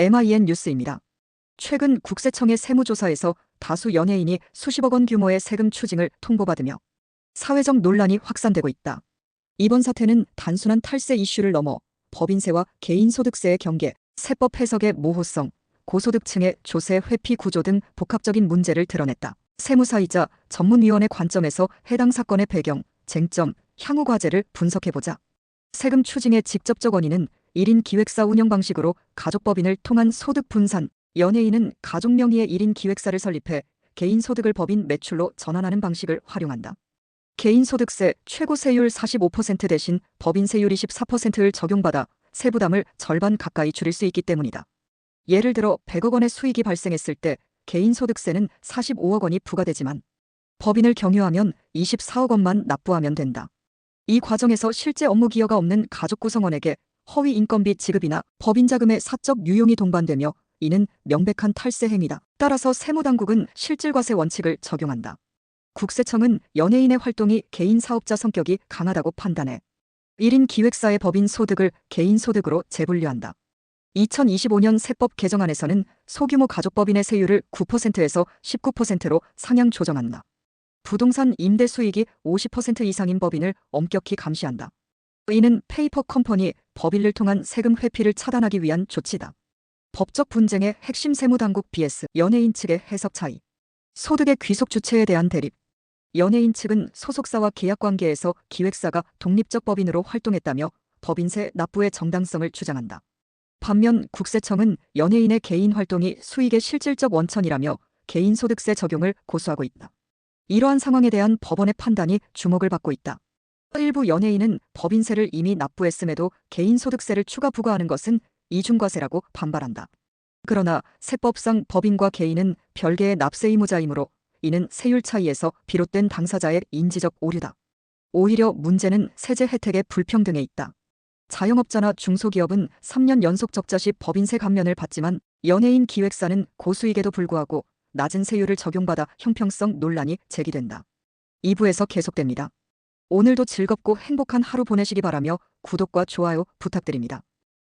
MIN 뉴스입니다. 최근 국세청의 세무조사에서 다수 연예인이 수십억 원 규모의 세금 추징을 통보받으며 사회적 논란이 확산되고 있다. 이번 사태는 단순한 탈세 이슈를 넘어 법인세와 개인소득세의 경계, 세법 해석의 모호성, 고소득층의 조세 회피 구조 등 복합적인 문제를 드러냈다. 세무사이자 전문위원회 관점에서 해당 사건의 배경, 쟁점, 향후 과제를 분석해보자. 세금 추징의 직접적 원인은 1인 기획사 운영 방식으로 가족법인을 통한 소득 분산, 연예인은 가족 명의의 1인 기획사를 설립해 개인 소득을 법인 매출로 전환하는 방식을 활용한다. 개인 소득세 최고 세율 45% 대신 법인 세율 24%를 적용받아 세부담을 절반 가까이 줄일 수 있기 때문이다. 예를 들어 100억 원의 수익이 발생했을 때 개인 소득세는 45억 원이 부과되지만 법인을 경유하면 24억 원만 납부하면 된다. 이 과정에서 실제 업무 기여가 없는 가족 구성원에게 허위 인건비 지급이나 법인 자금의 사적 유용이 동반되며 이는 명백한 탈세 행위다. 따라서 세무당국은 실질과세 원칙을 적용한다. 국세청은 연예인의 활동이 개인 사업자 성격이 강하다고 판단해 1인 기획사의 법인 소득을 개인 소득으로 재분류한다. 2025년 세법 개정안에서는 소규모 가족법인의 세율을 9%에서 19%로 상향 조정한다. 부동산 임대 수익이 50% 이상인 법인을 엄격히 감시한다. 이는 페이퍼 컴퍼니 법인을 통한 세금 회피를 차단하기 위한 조치다. 법적 분쟁의 핵심 세무당국 BS 연예인 측의 해석 차이. 소득의 귀속 주체에 대한 대립. 연예인 측은 소속사와 계약 관계에서 기획사가 독립적 법인으로 활동했다며 법인세 납부의 정당성을 주장한다. 반면 국세청은 연예인의 개인 활동이 수익의 실질적 원천이라며 개인 소득세 적용을 고수하고 있다. 이러한 상황에 대한 법원의 판단이 주목을 받고 있다. 일부 연예인은 법인세를 이미 납부했음에도 개인 소득세를 추가 부과하는 것은 이중과세라고 반발한다. 그러나 세법상 법인과 개인은 별개의 납세 의무자이므로 이는 세율 차이에서 비롯된 당사자의 인지적 오류다. 오히려 문제는 세제 혜택의 불평등에 있다. 자영업자나 중소기업은 3년 연속 적자 시 법인세 감면을 받지만 연예인 기획사는 고수익에도 불구하고 낮은 세율을 적용받아 형평성 논란이 제기된다. 2부에서 계속됩니다. 오늘도 즐겁고 행복한 하루 보내시기 바라며 구독과 좋아요 부탁드립니다.